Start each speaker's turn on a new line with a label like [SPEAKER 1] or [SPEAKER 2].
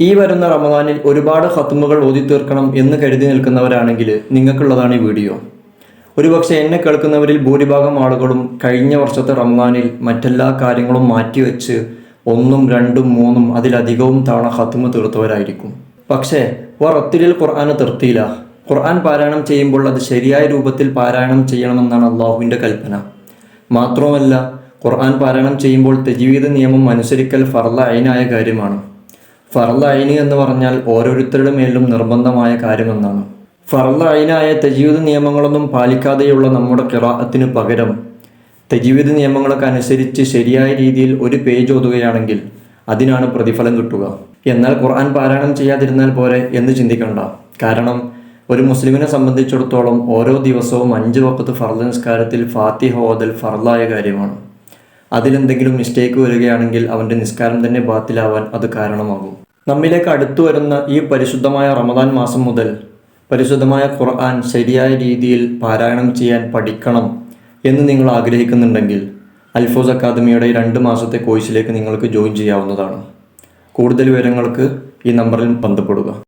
[SPEAKER 1] ഈ വരുന്ന റമദാനിൽ ഒരുപാട് ഹത്തുമുകൾ ഓതി തീർക്കണം എന്ന് കരുതി നിൽക്കുന്നവരാണെങ്കിൽ നിങ്ങൾക്കുള്ളതാണ് ഈ വീഡിയോ. ഒരുപക്ഷെ എന്നെ കേൾക്കുന്നവരിൽ ഭൂരിഭാഗം ആളുകളും കഴിഞ്ഞ വർഷത്തെ റമദാനിൽ മറ്റെല്ലാ കാര്യങ്ങളും മാറ്റിവെച്ച് ഒന്നും രണ്ടും മൂന്നും അതിലധികവും തവണ ഹത്തുമ തീർത്തവരായിരിക്കും. പക്ഷേ വർ ഒത്തിരിൽ ഖുർആാന് തീർത്തിയില്ല ഖുർആൻ പാരായണം ചെയ്യുമ്പോൾ അത് ശരിയായ രൂപത്തിൽ പാരായണം ചെയ്യണമെന്നാണ് അള്ളാഹുവിന്റെ കൽപ്പന. മാത്രവുമല്ല ഖുർആൻ പാരായണം ചെയ്യുമ്പോൾ തെജീവിത നിയമം അനുസരിക്കൽ ഫർല അയിനായ കാര്യമാണ്. അയിന് എന്ന് പറഞ്ഞാൽ ഓരോരുത്തരുടെ മേലും നിർബന്ധമായ കാര്യമെന്നാണ്. അയിനായ തെജീവിത നിയമങ്ങളൊന്നും പാലിക്കാതെയുള്ള നമ്മുടെ കിറാഅത്തിന് പകരം തെജീവിത നിയമങ്ങളൊക്കെ അനുസരിച്ച് ശരിയായ രീതിയിൽ ഒരു പേജ് ഓതുകയാണെങ്കിൽ അതിനാണ് പ്രതിഫലം കിട്ടുക. എന്നാൽ ഖുർആൻ പാരായണം ചെയ്യാതിരുന്നാൽ പോരെ എന്ന് ചിന്തിക്കണ്ട. കാരണം ഒരു മുസ്ലിമിനെ സംബന്ധിച്ചിടത്തോളം ഓരോ ദിവസവും അഞ്ച് വക്കത്ത് ഫർദ് നിസ്കാരത്തിൽ ഫാത്തിഹ ഓതൽ ഫർദായ കാര്യമാണ്. അതിലെന്തെങ്കിലും മിസ്റ്റേക്ക് വരികയാണെങ്കിൽ അവന്റെ നിസ്കാരം തന്നെ ബാത്തിലാവാൻ അത് കാരണമാകും. നമ്മിലേക്ക് അടുത്തു വരുന്ന ഈ പരിശുദ്ധമായ റമദാൻ മാസം മുതൽ പരിശുദ്ധമായ ഖുർആൻ ശരിയായ രീതിയിൽ പാരായണം ചെയ്യാൻ പഠിക്കണം എന്ന് നിങ്ങൾ ആഗ്രഹിക്കുന്നുണ്ടെങ്കിൽ അൽഫോസ് അക്കാദമിയുടെ രണ്ട് മാസത്തെ കോഴ്സിലേക്ക് നിങ്ങൾക്ക് ജോയിൻ ചെയ്യാവുന്നതാണ്. കൂടുതൽ വിവരങ്ങൾക്ക് ഈ നമ്പറിൽ ബന്ധപ്പെടുക.